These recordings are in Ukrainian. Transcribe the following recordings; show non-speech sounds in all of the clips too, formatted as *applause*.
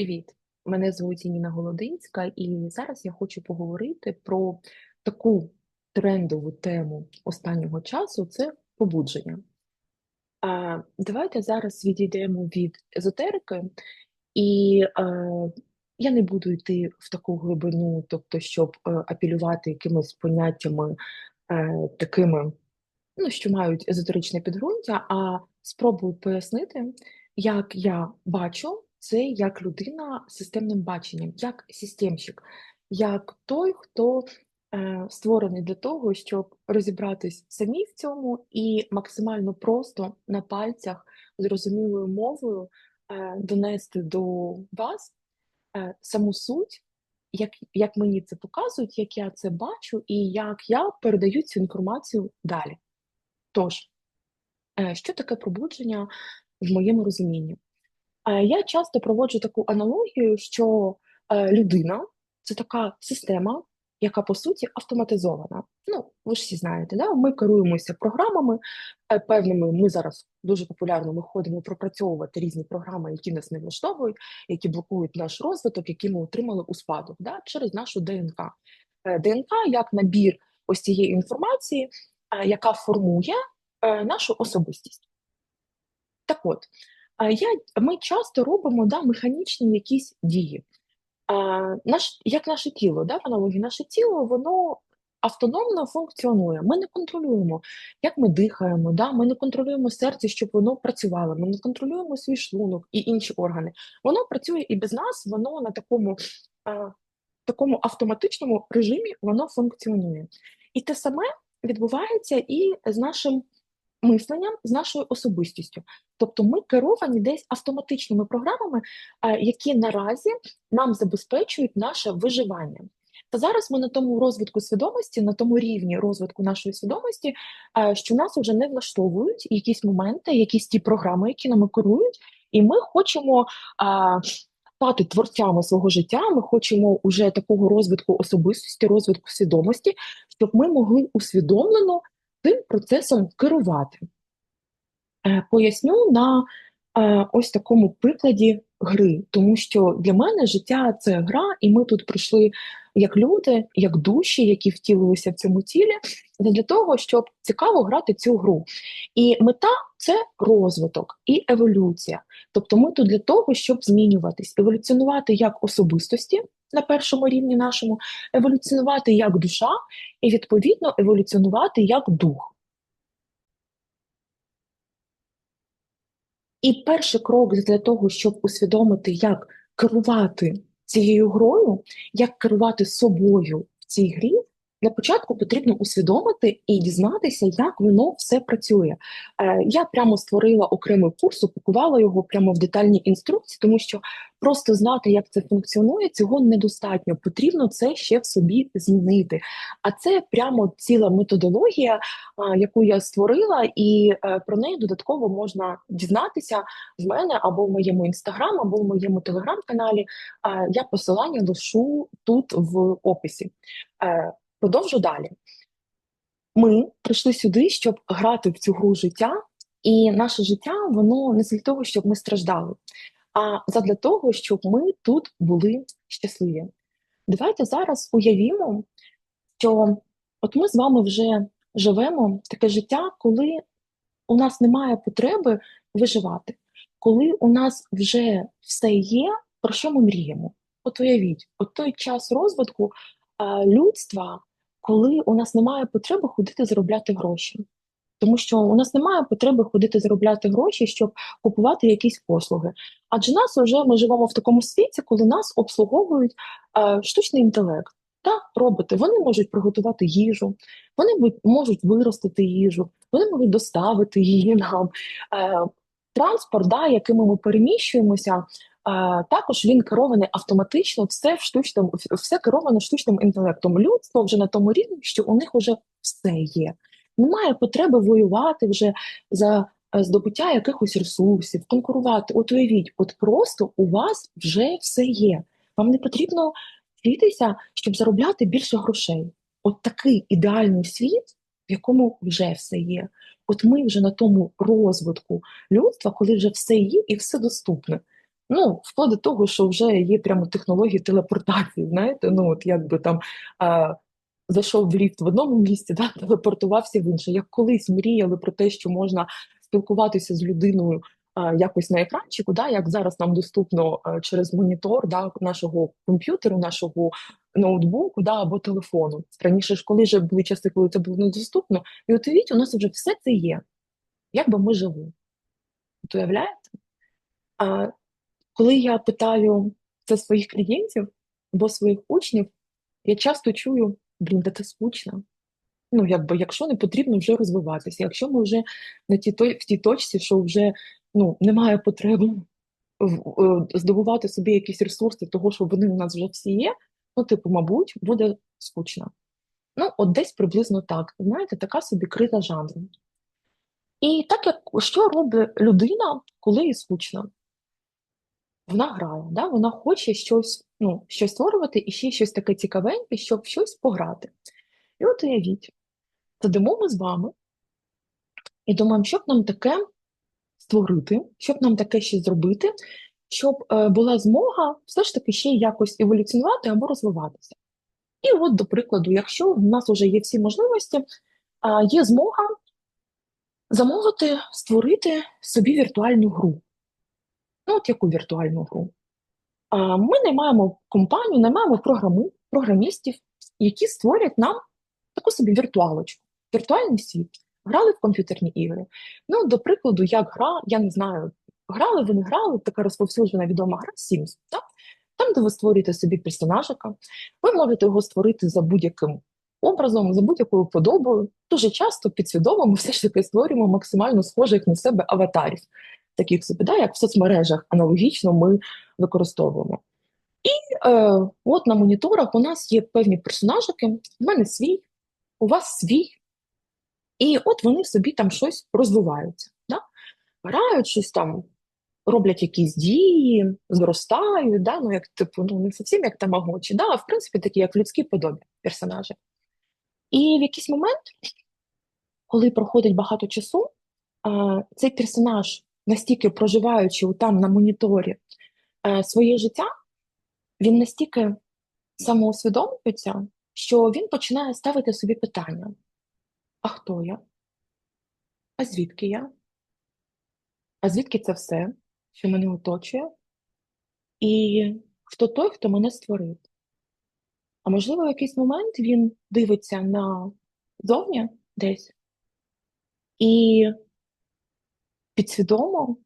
Привіт, мене звуть Ніна Голодинська, і зараз я хочу поговорити про таку трендову тему останнього часу це побудження. А, давайте зараз відійдемо від езотерики, і е, я не буду йти в таку глибину, тобто, щоб е, апелювати якимись поняттями е, такими, ну, що мають езотеричне підґрунтя, а спробую пояснити, як я бачу це як людина з системним баченням, як системщик, як той, хто е, створений для того, щоб розібратись самі в цьому і максимально просто на пальцях зрозумілою мовою е, донести до вас е, саму суть. Як як мені це показують, як я це бачу, і як я передаю цю інформацію далі. Тож, е, що таке пробудження в моєму розумінні? Е, я часто проводжу таку аналогію, що е, людина це така система, яка по суті автоматизована. Ну, ви ж всі знаєте, да? ми керуємося програмами е, певними. Ми зараз дуже популярно ми ходимо пропрацьовувати різні програми, які нас не влаштовують, які блокують наш розвиток, які ми отримали у спадок да? через нашу ДНК. ДНК як набір ось цієї інформації, яка формує нашу особистість. Так от. Я, Ми часто робимо да, механічні якісь дії. А, наш, Як наше тіло, да, в аналогії, наше тіло, воно автономно функціонує. Ми не контролюємо, як ми дихаємо, да, ми не контролюємо серце, щоб воно працювало, ми не контролюємо свій шлунок і інші органи. Воно працює і без нас, воно на такому, а, такому автоматичному режимі воно функціонує. І те саме відбувається і з нашим мисленням, з нашою особистістю. Тобто ми керовані десь автоматичними програмами, які наразі нам забезпечують наше виживання. Та зараз ми на тому розвитку свідомості, на тому рівні розвитку нашої свідомості, що нас вже не влаштовують якісь моменти, якісь ті програми, які нами керують, і ми хочемо стати творцями свого життя. Ми хочемо уже такого розвитку особистості, розвитку свідомості, щоб ми могли усвідомлено цим процесом керувати. Е, поясню на е, ось такому прикладі гри, тому що для мене життя це гра, і ми тут прийшли як люди, як душі, які втілилися в цьому тілі, для того, щоб цікаво грати цю гру. І мета це розвиток і еволюція. Тобто ми тут для того, щоб змінюватись, еволюціонувати як особистості на першому рівні нашому, еволюціонувати як душа, і відповідно еволюціонувати як дух. І перший крок для того, щоб усвідомити, як керувати цією грою, як керувати собою в цій грі, для початку потрібно усвідомити і дізнатися, як воно все працює. Е, я прямо створила окремий курс, упакувала його прямо в детальні інструкції, тому що просто знати, як це функціонує, цього недостатньо. Потрібно це ще в собі змінити. А це прямо ціла методологія, яку я створила, і е, про неї додатково можна дізнатися в мене або в моєму інстаграм, або в моєму телеграм-каналі. Я посилання лишу тут в описі. Продовжу далі. Ми прийшли сюди, щоб грати в цю гру життя, і наше життя воно не для того, щоб ми страждали, а задля того, щоб ми тут були щасливі. Давайте зараз уявімо, що от ми з вами вже живемо таке життя, коли у нас немає потреби виживати, коли у нас вже все є, про що ми мріємо. От уявіть, от той час розвитку людства коли у нас немає потреби ходити заробляти гроші. Тому що у нас немає потреби ходити заробляти гроші, щоб купувати якісь послуги. Адже нас вже ми живемо в такому світі, коли нас обслуговують е, штучний інтелект та роботи. Вони можуть приготувати їжу, вони можуть виростити їжу, вони можуть доставити її нам. Е, Транспорт, да, якими ми переміщуємося, також він керований автоматично, все в штучному, все керовано штучним інтелектом. Людство вже на тому рівні, що у них вже все є. Немає потреби воювати вже за е, здобуття якихось ресурсів, конкурувати. От уявіть, от просто у вас вже все є. Вам не потрібно вчитися, щоб заробляти більше грошей. От такий ідеальний світ, в якому вже все є. От ми вже на тому розвитку людства, коли вже все є і все доступне. Ну, вплоть до того, що вже є прямо технології телепортації, знаєте, ну от якби там а, зайшов в ліфт в одному місці, *laughs* да, телепортувався в інше. Як колись мріяли про те, що можна спілкуватися з людиною якось на екранчику, да, як зараз нам доступно через монітор да, нашого комп'ютеру, нашого ноутбуку да, або телефону. Раніше ж, коли вже були часи, коли це було недоступно, і от уявіть, у нас вже все це є. Як би ми? От уявляєте? А, коли я питаю це своїх клієнтів або своїх учнів, я часто чую, блін, де це скучно. Ну, якби, якщо не потрібно вже розвиватися, якщо ми вже на той, в тій точці, що вже ну, немає потреби е, здобувати собі якісь ресурси, того, що вони у нас вже всі є, ну, типу, мабуть, буде скучно. Ну, от десь приблизно так. Знаєте, така собі крита жанру. І так як що робить людина, коли їй скучно? Вона грає, да? Вона хоче щось, ну, щось створювати і ще щось таке цікавеньке, щоб щось пограти. І от уявіть, сидимо ми з вами і думаємо, що б нам таке створити, що б нам таке ще зробити, щоб е, була змога все ж таки ще якось еволюціонувати або розвиватися. І от, до прикладу, якщо в нас вже є всі можливості, а є змога замовити, створити собі віртуальну гру. Ну, от яку віртуальну гру? А, Ми наймаємо компанію, наймаємо програму, програмістів, які створять нам таку собі віртуалочку, віртуальний світ. Грали в комп'ютерні ігри. Ну, до прикладу, як гра, я не знаю, грали, ви не грали, така розповсюджена відома гра Sims, так? Там, де ви створюєте собі персонажика, ви можете його створити за будь-яким образом, за будь-якою подобою. Дуже часто підсвідомо ми все ж таки створюємо максимально схожих на себе аватарів, таких да, як в соцмережах аналогічно ми використовуємо. І е, от на моніторах у нас є певні персонажики, в мене свій, у вас свій, і от вони собі там щось розвиваються. Да? Грають щось там, роблять якісь дії, зростають, да? ну, як, типу, ну, не зовсім як тамагочі, да? а в принципі такі, як в людській подобі персонажі. І в якийсь момент, коли проходить багато часу, цей персонаж, настільки проживаючи там на моніторі е, своє життя, він настільки самоусвідомлюється, що він починає ставити собі питання: а хто я? А звідки я? А звідки це все, що мене оточує? І хто той, хто мене створив? А можливо, в якийсь момент він дивиться на зовні десь і підсвідомо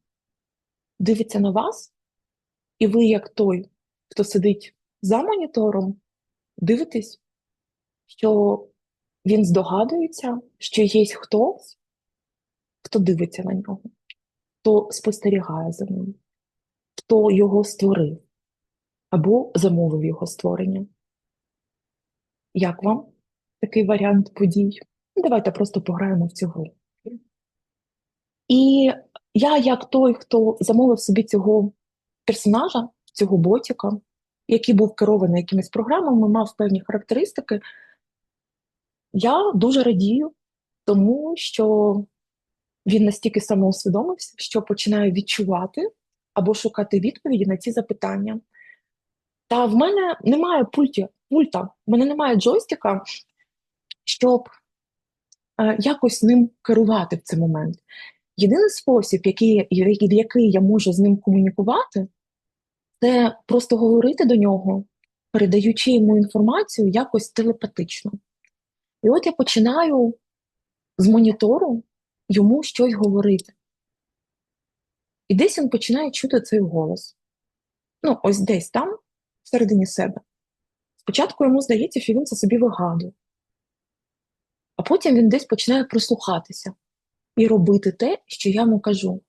дивиться на вас, і ви, як той, хто сидить за монітором, дивитесь, що він здогадується, що є хтось, хто дивиться на нього, хто спостерігає за ним, хто його створив або замовив його створення. Як вам такий варіант подій? Давайте просто пограємо в цю гру. І я, як той, хто замовив собі цього персонажа, цього ботіка, який був керований якимись програмами, мав певні характеристики, я дуже радію, тому що він настільки самоусвідомився, що починає відчувати або шукати відповіді на ці запитання. Та в мене немає пульті, пульта, в мене немає джойстика, щоб е, якось ним керувати в цей момент. Єдиний спосіб, який, який я можу з ним комунікувати, це просто говорити до нього, передаючи йому інформацію якось телепатично. І от я починаю з монітору йому щось говорити. І десь він починає чути цей голос. Ну, ось десь там, всередині себе. Спочатку йому здається, що він це собі вигадує, а потім він десь починає прислухатися і робити те, що я йому кажу.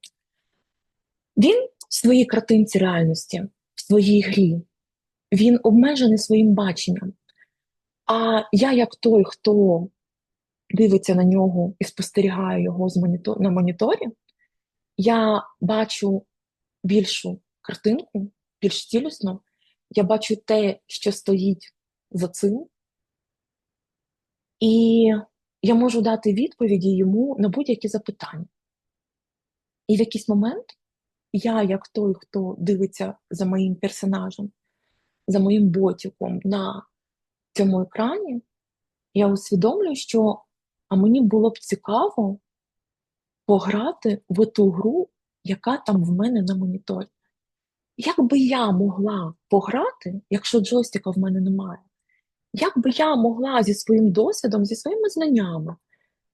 Він в своїй картинці реальності, в своїй грі, він обмежений своїм баченням. А я, як той, хто дивиться на нього і спостерігає його з монітор... на моніторі, я бачу більшу картинку, більш цілісно, я бачу те, що стоїть за цим, і я можу дати відповіді йому на будь-які запитання. І в якийсь момент я, як той, хто дивиться за моїм персонажем, за моїм ботиком на цьому екрані, я усвідомлюю, що а мені було б цікаво пограти в ту гру, яка там в мене на моніторі. Як би я могла пограти, якщо джойстика в мене немає? Як би я могла зі своїм досвідом, зі своїми знаннями,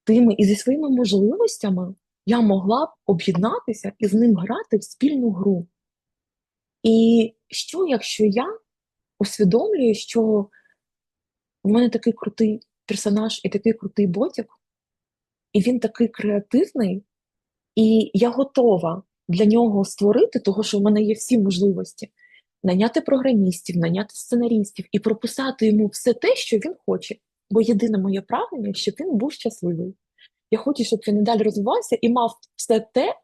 тими і зі своїми можливостями я могла б об'єднатися і з ним грати в спільну гру? І що, якщо я усвідомлюю, що в мене такий крутий персонаж і такий крутий ботик, і він такий креативний, і я готова для нього створити, того що в мене є всі можливості наняти програмістів, наняти сценарістів і прописати йому все те, що він хоче. Бо єдине моє прагнення, щоб він був щасливий. Я хочу, щоб він і далі розвивався і мав все те,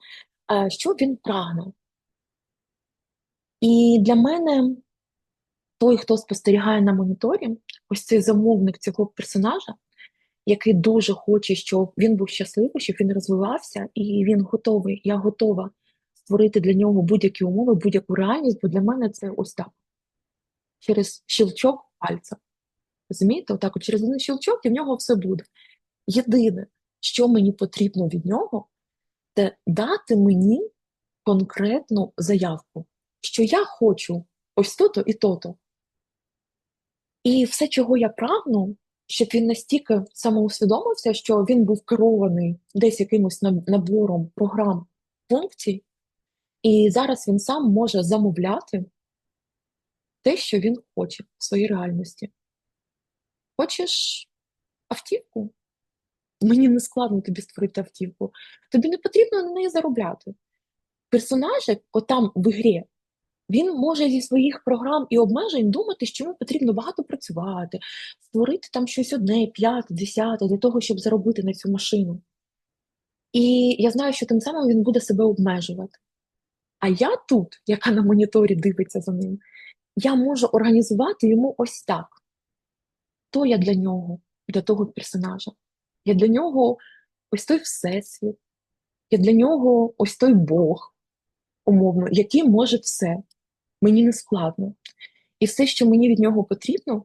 е, що він прагне. І для мене той, хто спостерігає на моніторі, ось цей замовник цього персонажа, який дуже хоче, щоб він був щасливий, щоб він розвивався, і він готовий, я готова створити для нього будь-які умови, будь-яку реальність, бо для мене це ось так. Через щелчок пальця. Розумієте, отак от через один щелчок і в нього все буде. Єдине, що мені потрібно від нього, це дати мені конкретну заявку, що я хочу ось то-то і то-то. І все, чого я прагну, щоб він настільки самоусвідомився, що він був керований десь якимось набором програм функцій, і зараз він сам може замовляти те, що він хоче в своїй реальності. Хочеш автівку? Мені не складно тобі створити автівку. Тобі не потрібно на неї заробляти. Персонажик, отам в ігрі, він може зі своїх програм і обмежень думати, що йому потрібно багато працювати, створити там щось одне, п'яте, десяте, для того, щоб заробити на цю машину. І я знаю, що тим самим він буде себе обмежувати. А я тут, яка на моніторі дивиться за ним, я можу організувати йому ось так. То я для нього, для того персонажа. Я для нього ось той Всесвіт, я для нього ось той Бог, умовно, який може все. Мені не складно. І все, що мені від нього потрібно,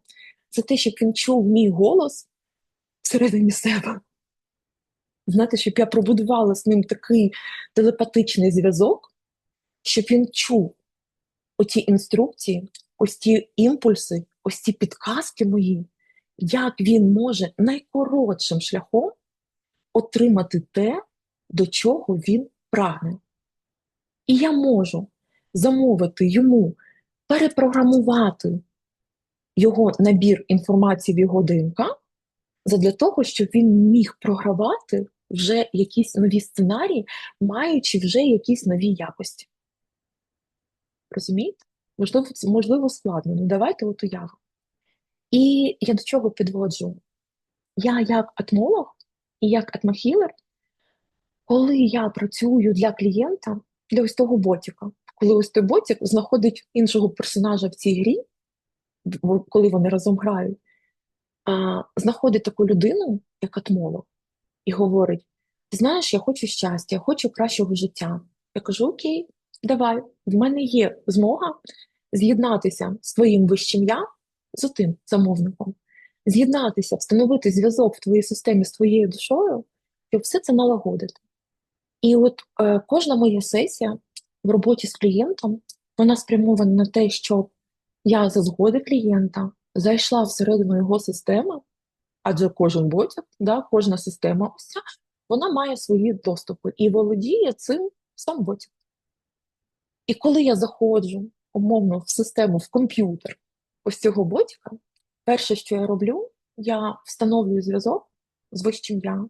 це те, щоб він чув мій голос всередині себе. Знаєте, щоб я пробудувала з ним такий телепатичний зв'язок щоб він чув оті інструкції, ось ті імпульси, ось ті підказки мої, як він може найкоротшим шляхом отримати те, до чого він прагне. І я можу замовити йому перепрограмувати його набір інформації в його ДНК для того, щоб він міг програвати вже якісь нові сценарії, маючи вже якісь нові якості. Розумієте? Можливо, можливо, складно. Ну давайте от уявимо. І я до чого підводжу? Я як атмолог і як атмохілер, коли я працюю для клієнта, для ось того ботіка, коли ось той ботік знаходить іншого персонажа в цій грі, коли вони разом грають, а, знаходить таку людину, як атмолог, і говорить: знаєш, я хочу щастя, я хочу кращого життя. Я кажу: Окей, давай, в мене є змога з'єднатися з твоїм вищим я, з тим замовником, з'єднатися, встановити зв'язок в твоїй системі з твоєю душою, щоб все це налагодити. І от е, кожна моя сесія в роботі з клієнтом, вона спрямована на те, щоб я за згоди клієнта зайшла всередину його системи, адже кожен ботик, да, кожна система, ось ця, вона має свої доступи і володіє цим сам ботик. І коли я заходжу умовно в систему, в комп'ютер ось цього ботика, перше, що я роблю, я встановлюю зв'язок з вищим я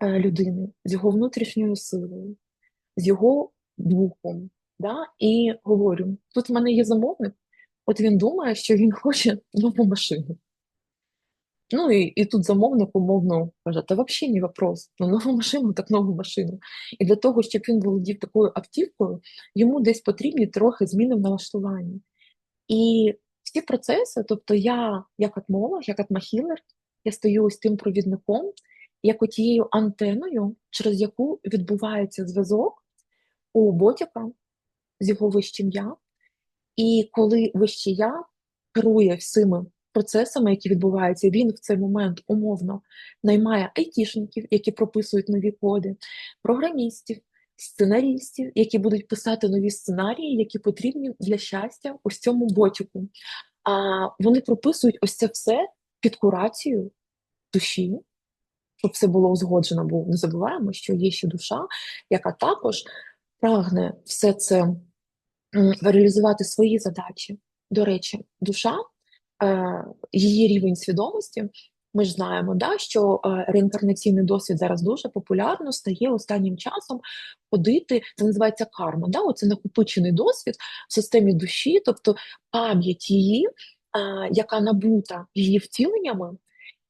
е, людини, з його внутрішньою силою, з його духом. Да? І говорю: тут в мене є замовник, от він думає, що він *laughs* хоче нову машину. Ну і і тут замовник умовно каже, та взагалі не вопрос. Ну, нову машину, так нову машину. І для того, щоб він володів такою автівкою, йому десь потрібні трохи зміни в налаштуванні. І всі процеси, тобто я, як атмолог, як атмахілер, я стою ось тим провідником, як отією антеною, через яку відбувається зв'язок у ботіка з його вищим я, і коли вище я керує всіми процесами, які відбуваються, він в цей момент умовно наймає айтішників, які прописують нові коди, програмістів, сценарістів, які будуть писати нові сценарії, які потрібні для щастя ось цьому ботіку. А вони прописують ось це все під курацію душі, щоб все було узгоджено, бо не забуваємо, що є ще душа, яка також прагне все це реалізувати свої задачі. До речі, душа, її рівень свідомості. Ми ж знаємо, да, що е, реінкарнаційний досвід зараз дуже популярно стає останнім часом ходити. Це називається карма. Да? Оце накопичений досвід в системі душі, тобто пам'ять її, е, яка набута її втіленнями.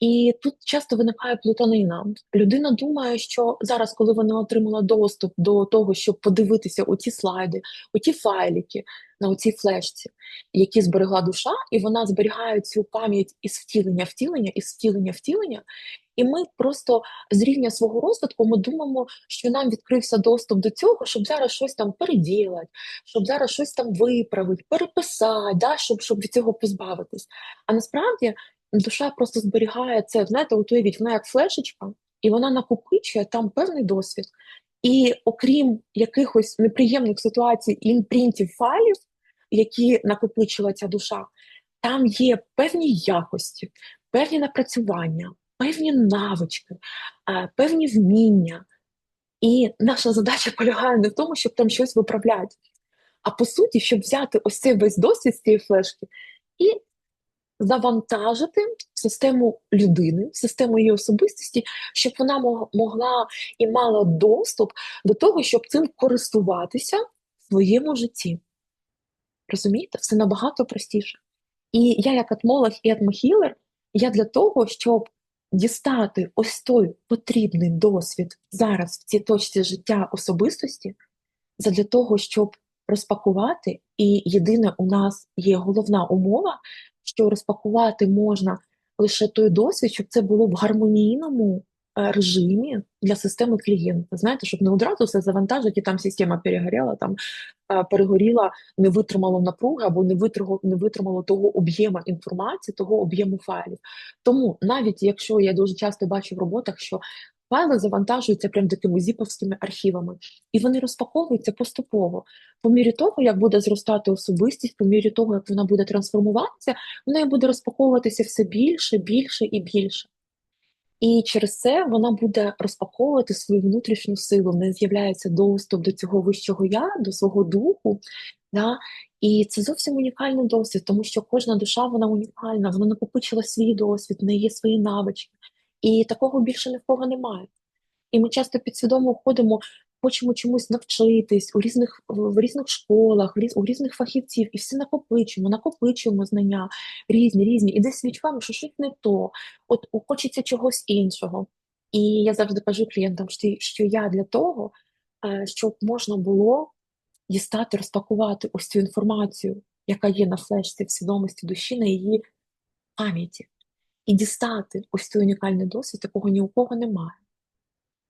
І тут часто виникає плутанина. Людина думає, що зараз, коли вона отримала доступ до того, щоб подивитися у ті слайди, у ті файлики на оцій флешці, які зберегла душа, і вона зберігає цю пам'ять із втілення, втілення, із втілення, втілення. І ми просто з рівня свого розвитку ми думаємо, що нам відкрився доступ до цього, щоб зараз щось там переділати, щоб зараз щось там виправити, переписати, да, щоб щоб від цього позбавитись. А насправді душа просто зберігає це, знаєте, от уявіть, вона як флешечка, і вона накопичує там певний досвід. І окрім якихось неприємних ситуацій, імпринтів файлів, які накопичила ця душа, там є певні якості, певні напрацювання, певні навички, е, певні вміння. І наша задача полягає не в тому, щоб там щось виправляти, а по суті, щоб взяти ось цей весь досвід з цієї флешки і завантажити систему людини, систему її особистості, щоб вона могла і мала доступ до того, щоб цим користуватися в своєму житті. Розумієте, все набагато простіше. І я, як атмолог і атмохілер, я для того, щоб дістати ось той потрібний досвід зараз в цій точці життя особистості, для того, щоб розпакувати, і єдине у нас є головна умова що розпакувати можна лише той досвід, щоб це було в гармонійному е, режимі для системи клієнта. Знаєте, щоб не одразу все завантажити, там система перегоріла, там е, перегоріла, не витримало напруги або не витримало, не витримало того об'єму інформації, того об'єму файлів. Тому навіть якщо я дуже часто бачу в роботах, що Файли завантажуються прям такими зіповськими архівами, і вони розпаковуються поступово. По мірі того, як буде зростати особистість, по мірі того, як вона буде трансформуватися, вона буде розпаковуватися все більше, більше і більше. І через це вона буде розпаковувати свою внутрішню силу, в неї з'являється доступ до цього вищого я, до свого духу. Да? І це зовсім унікальний досвід, тому що кожна душа вона унікальна, вона накопичила свій досвід, в неї є свої навички. І такого більше ні в кого немає. І ми часто підсвідомо ходимо, хочемо чомусь навчитись у різних в різних школах, у різних фахівців, і все накопичуємо, накопичуємо знання різні, різні, і десь відчуваємо, що щось не то, от хочеться чогось іншого. І я завжди кажу клієнтам, що я для того, е, щоб можна було дістати, розпакувати ось цю інформацію, яка є на флешці в свідомості душі, на її пам'яті і дістати ось цей унікальний досвід, якого ні у кого немає.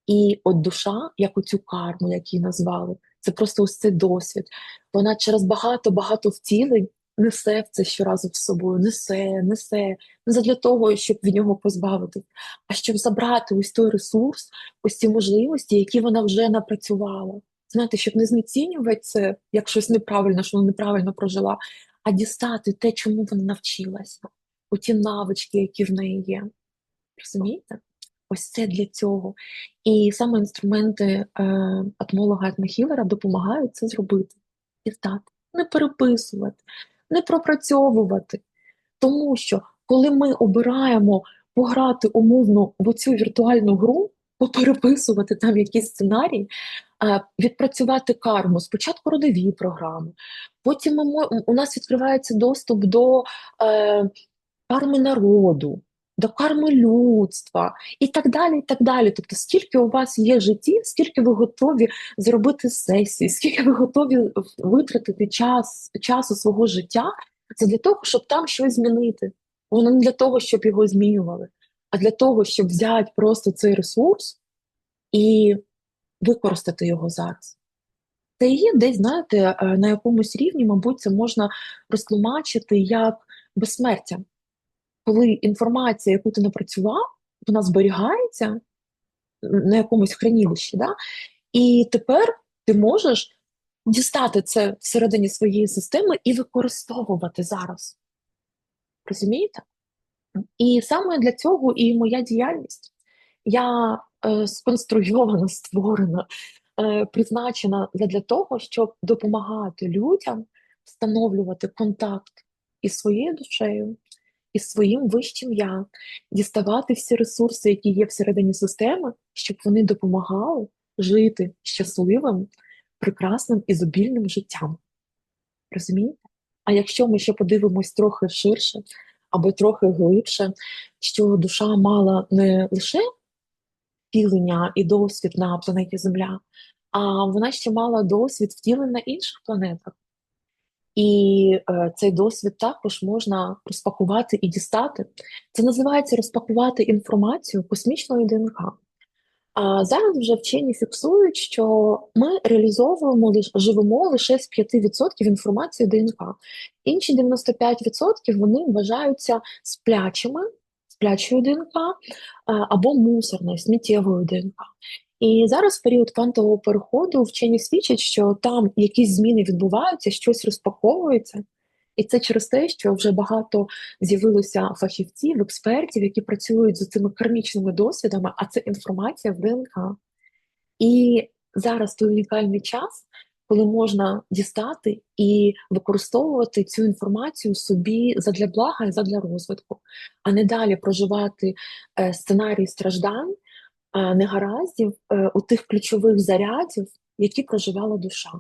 І от душа, як оцю карму, як її назвали, це просто ось цей досвід. Вона через багато-багато втілень несе в це щоразу з собою, несе, несе, не для того, щоб від нього позбавитись, а щоб забрати ось той ресурс, ось ці можливості, які вона вже напрацювала. Знаєте, щоб не знецінювати це як щось неправильне, що вона неправильно прожила, а дістати те, чому вона навчилася у ті навички, які в неї є. Розумієте? Ось це для цього. І саме інструменти е, атмолога атмохілера допомагають це зробити. І так, не переписувати, не пропрацьовувати. Тому що, коли ми обираємо пограти умовно в оцю віртуальну гру, попереписувати там якісь сценарії, е, відпрацювати карму, спочатку родові програми, потім ми, у нас відкривається доступ до е, карми народу, до карми людства і так далі. і так далі. Тобто, скільки у вас є житті, скільки ви готові зробити сесії, скільки ви готові витратити час, часу свого життя, це для того, щоб там щось змінити. Воно не для того, щоб його змінювали, а для того, щоб взяти просто цей ресурс і використати його зараз. Це є десь, знаєте, е, на якомусь рівні, мабуть, це можна розтлумачити як безсмертя, коли інформація, яку ти напрацював, вона зберігається на якомусь хранилищі, да? і тепер ти можеш дістати це всередині своєї системи і використовувати зараз. Розумієте? І саме для цього і моя діяльність. Я е, сконструйована, створена, е, призначена для того, щоб допомагати людям встановлювати контакт із своєю душею, із своїм вищим я, діставати всі ресурси, які є всередині системи, щоб вони допомагали жити щасливим, прекрасним і зобільним життям. Розумієте? А якщо ми ще подивимось трохи ширше або трохи глибше, що душа мала не лише втілення і досвід на планеті Земля, а вона ще мала досвід втілень на інших планетах. І е, цей досвід також можна розпакувати і дістати. Це називається розпакувати інформацію космічної ДНК. А зараз вже вчені фіксують, що ми реалізовуємо лише живемо лише з 5% інформації ДНК. Інші 95% вони вважаються сплячими, сплячою ДНК або мусорною, сміттєвою ДНК. І зараз в період квантового переходу вчені свідчать, що там якісь зміни відбуваються, щось розпаковується. І це через те, що вже багато з'явилося фахівців, експертів, які працюють з цими кармічними досвідами, а це інформація в ДНК. І зараз той унікальний час, коли можна дістати і використовувати цю інформацію собі задля блага і задля розвитку, а не далі проживати е, сценарій страждань, негараздів е, у тих ключових зарядів, які проживала душа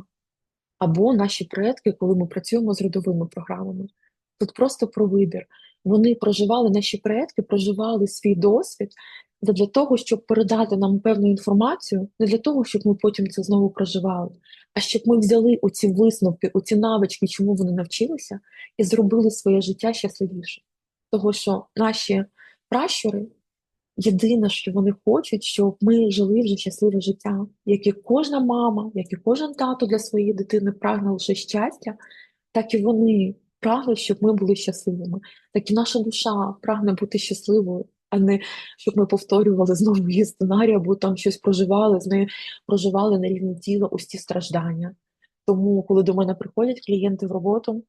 або наші предки, коли ми працюємо з родовими програмами. Тут просто про вибір. Вони проживали, наші предки проживали свій досвід для того, щоб передати нам певну інформацію, не для того, щоб ми потім це знову проживали, а щоб ми взяли оці висновки, оці навички, чому вони навчилися, і зробили своє життя щасливіше. Того, що наші пращури Єдине, що вони хочуть, щоб ми жили вже щасливе життя, як і кожна мама, як і кожен тато для своєї дитини прагне лише щастя, так і вони прагли, щоб ми були щасливими. Так і наша душа прагне бути щасливою, а не щоб ми повторювали знову її сценарій, або там щось проживали, з нею проживали на рівні тіла ці страждання. Тому, коли до мене приходять клієнти в роботу,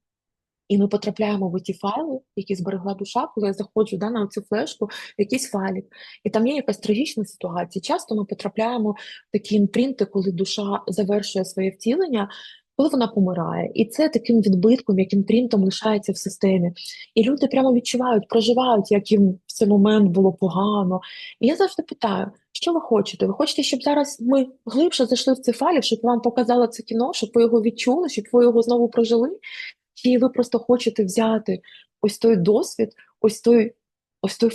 і ми потрапляємо в ті файли, які зберегла душа, коли я заходжу да, на цю флешку, в якийсь файлик, і там є якась трагічна ситуація. Часто ми потрапляємо в такі інпринти, коли душа завершує своє втілення, коли вона помирає, і це таким відбитком, яким принтом лишається в системі. І люди прямо відчувають, проживають, як їм в цей момент було погано. І я завжди питаю, що ви хочете? Ви хочете, щоб зараз ми глибше зайшли в цей файлів, щоб вам показало це кіно, щоб ви його відчули, щоб ви його знову прожили? Чи ви просто хочете взяти ось той досвід, ось той, ось той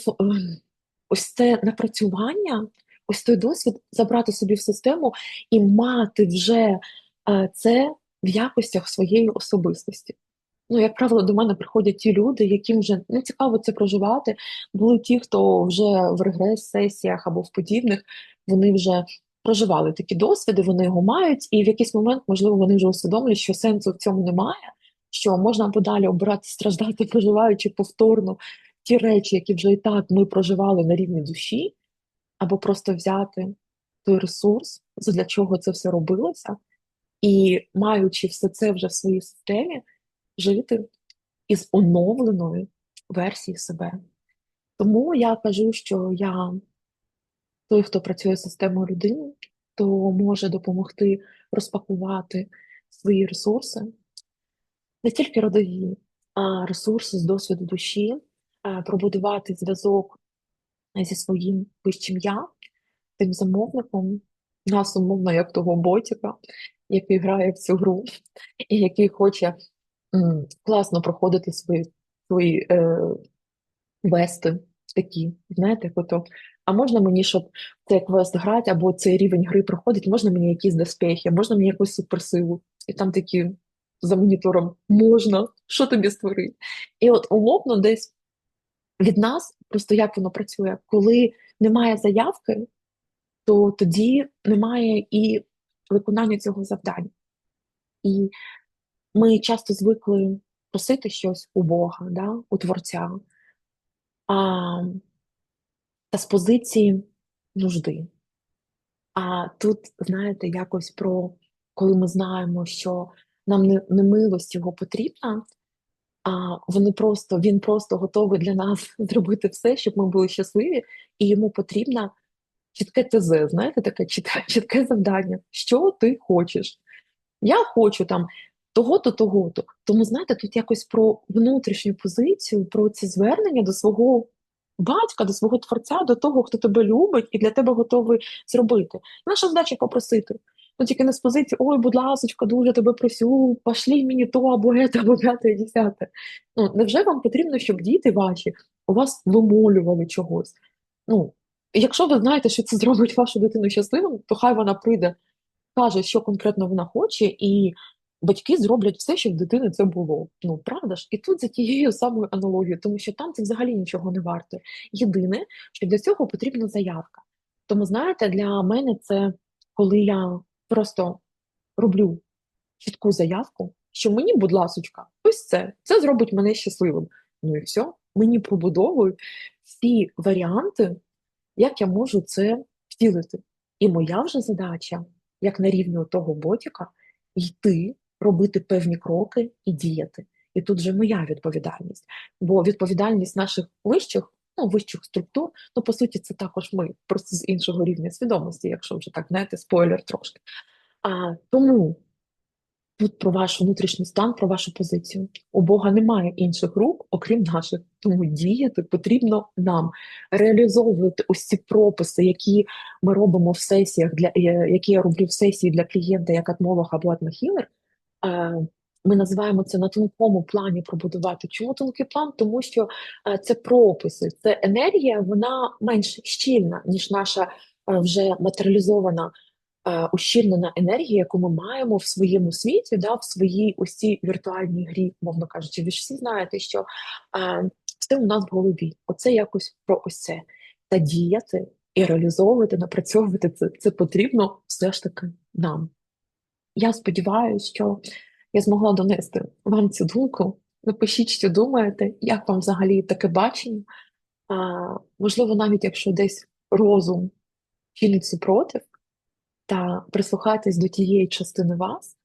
ось це напрацювання, ось той досвід забрати собі в систему і мати вже е, це в якостях своєї особистості. Ну, як правило, до мене приходять ті люди, яким вже не цікаво це проживати. Були ті, хто вже в регрес-сесіях або в подібних, вони вже проживали такі досвіди, вони його мають, і в якийсь момент, можливо, вони вже усвідомлюють, що сенсу в цьому немає що можна подалі обирати страждати, проживаючи повторно ті речі, які вже і так ми проживали на рівні душі, або просто взяти той ресурс, для чого це все робилося, і маючи все це вже в своїй системі, жити із оновленою версією себе. Тому я кажу, що я той, хто працює з системою людини, то може допомогти розпакувати свої ресурси, не тільки родові, а ресурси з досвіду душі, е, пробудувати зв'язок зі своїм вищим я, тим замовником, нас умовно, як того ботіка, який грає в цю гру, і який хоче м, класно проходити свої свої е, квести такі, знаєте, ото. А можна мені, щоб цей квест грати, або цей рівень гри проходить, можна мені якісь доспехи, можна мені якусь суперсилу. І там такі за монітором можна, що тобі створити? І от умовно десь від нас, просто як воно працює, коли немає заявки, то тоді немає і виконання цього завдання. і ми часто звикли просити щось у Бога, да, у Творця, а, та з позиції нужди. А тут, знаєте, якось про коли ми знаємо, що нам не, не милость його потрібна, а вони просто, він просто готовий для нас *laughs* зробити все, щоб ми були щасливі, і йому потрібна чітке ТЗ, знаєте, таке *laughs* чітке, завдання. Що ти хочеш? Я хочу там того-то, того-то. Тому, знаєте, тут якось про внутрішню позицію, про ці звернення до свого батька, до свого творця, до того, хто тебе любить і для тебе готовий зробити. Наша задача попросити. Ну тільки не з позиції, ой, будь ласочка, дуже тебе просю, пошлі мені то або ете, або п'яте, десяте. Ну, невже вам потрібно, щоб діти ваші у вас вимолювали чогось? Ну, якщо ви знаєте, що це зробить вашу дитину щасливим, то хай вона прийде каже, що конкретно вона хоче, і батьки зроблять все, щоб в дитини це було. Ну правда ж? І тут за тією самою аналогією, тому що там це взагалі нічого не варто. Єдине, що для цього потрібна заявка. Тому, знаєте, для мене це коли я просто роблю чітку заявку, що мені, будь ласочка, ось це, це зробить мене щасливим. Ну і все, мені побудовують всі варіанти, як я можу це втілити. І моя вже задача як на рівні того ботіка, йти, робити певні кроки і діяти. І тут вже моя відповідальність. Бо відповідальність наших вищих, ну, вищих структур, ну, по суті, це також ми, просто з іншого рівня свідомості, якщо вже так, знаєте, спойлер трошки. А тому Тут про ваш внутрішній стан, про вашу позицію. У Бога немає інших рук, окрім наших. Тому діяти потрібно нам реалізовувати ось ці прописи, які ми робимо в сесіях, для які я роблю в сесії для клієнта як атмолог або атмохілер. Е, ми називаємо це на тонкому плані пробудувати. Чому тонкий план? Тому що е, це прописи, це енергія, вона менш щільна, ніж наша вже матеріалізована е, ущільнена енергія, яку ми маємо в своєму світі, да, в своїй ось віртуальній грі, мовно кажучи. Ви ж всі знаєте, що е, все у нас в голові. Оце якось про ось це. Та діяти і реалізовувати, напрацьовувати це, це потрібно все ж таки нам. Я сподіваюся, що я змогла донести вам цю думку. Напишіть, що думаєте, як вам взагалі таке бачення. А, Можливо, навіть якщо десь розум чинить супротив, та прислухайтесь до тієї частини вас,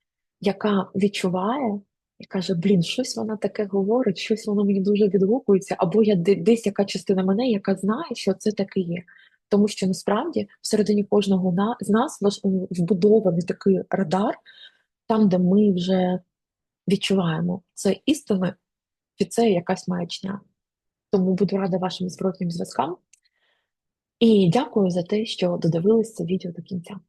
яка відчуває і каже: Блін, щось вона таке говорить, щось воно мені дуже відгукується, або я десь яка частина мене, яка знає, що це таке є. Тому що насправді всередині кожного з нас вбудований такий радар, там, де ми вже відчуваємо це істина, чи це якась маячня. Тому буду рада вашим зворотнім зв'язкам. І дякую за те, що додивились це відео до кінця.